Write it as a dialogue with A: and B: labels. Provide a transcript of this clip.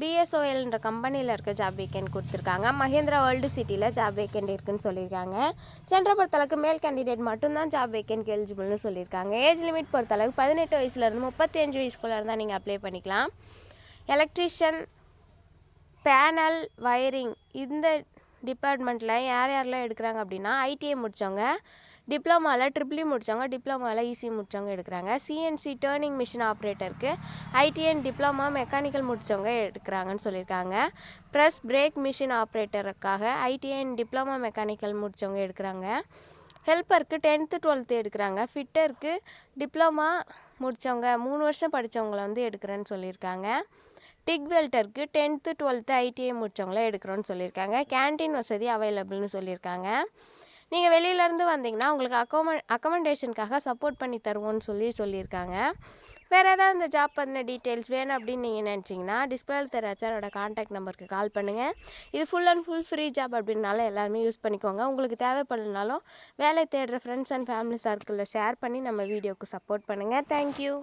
A: பிஎஸ்ஓஎல்ன்ற கம்பெனியில் இருக்க job vacant கொடுத்துருக்காங்க. மஹேந்திரா வேர்ல்டு சிட்டியில் ஜாப் வேக்கன்ட் இருக்குன்னு சொல்லியிருக்காங்க. சென்ற பொறுத்தளவுக்கு மேல் கேண்டிடேட் மட்டும்தான் ஜாப் வேக்கன்ட் எலிஜிபிள்னு சொல்லியிருக்காங்க. ஏஜ் லிமிட் பொறுத்தளவுக்கு பதினெட்டு வயசுலேருந்து முப்பத்தி அஞ்சு வயசுக்குள்ளே இருந்தால் நீங்கள் அப்ளை பண்ணிக்கலாம். எலக்ட்ரிஷியன் பேனல் வயரிங் இந்த டிபார்ட்மெண்ட்டில் யார் யாரெல்லாம் எடுக்கிறாங்க அப்படின்னா ஐடிஐ முடித்தவங்க டிப்ளமாவில் ட்ரிபிளி முடித்தவங்க டிப்ளமாவில் இசி முடித்தவங்க எடுக்கிறாங்க. சிஎன்சி டேர்னிங் மிஷின் ஆப்ரேட்டருக்கு ஐடிஎன் டிப்ளமா மெக்கானிக்கல் முடித்தவங்க எடுக்கிறாங்கன்னு சொல்லியிருக்காங்க. ப்ரெஸ் பிரேக் மிஷின் ஆப்ரேட்டருக்காக ஐடிஎன் டிப்ளமா மெக்கானிக்கல் முடித்தவங்க எடுக்கிறாங்க. ஹெல்ப்பருக்கு டென்த்து டுவெல்த்து எடுக்கிறாங்க. ஃபிட்டருக்கு டிப்ளமா முடித்தவங்க மூணு வருஷம் படித்தவங்கள வந்து எடுக்கிறேன்னு சொல்லியிருக்காங்க. டிக் வெல்டருக்கு டென்த்து டுவெல்த்து ஐடிஐ முடித்தவங்கள எடுக்கிறோன்னு சொல்லியிருக்காங்க. கேண்டீன் வசதி அவைலபிள்னு சொல்லியிருக்காங்க. நீங்கள் வெளியிலேருந்து வந்தீங்கன்னா உங்களுக்கு அக்கோம அக்கமெண்டேஷனுக்காக சப்போர்ட் பண்ணி தருவோம்னு சொல்லி சொல்லியிருக்காங்க. வேறு ஏதாவது இந்த ஜாப் பற்றின டீட்டெயில்ஸ் வேணும் அப்படின்னு நீங்கள் நினச்சிங்கன்னா டிஸ்பிளேல தர காண்டாக்ட் நம்பருக்கு கால் பண்ணுங்கள் இது full and full free job அப்படின்னால எல்லாருமே யூஸ் பண்ணிக்கோங்க. உங்களுக்கு தேவைப்படலனாலும் வேலை தேடுற ஃப்ரெண்ட்ஸ் அண்ட் ஃபேமிலி சர்க்கிளில் ஷேர் பண்ணி நம்ம வீடியோக்கு சப்போர்ட் பண்ணுங்கள் தேங்க்யூ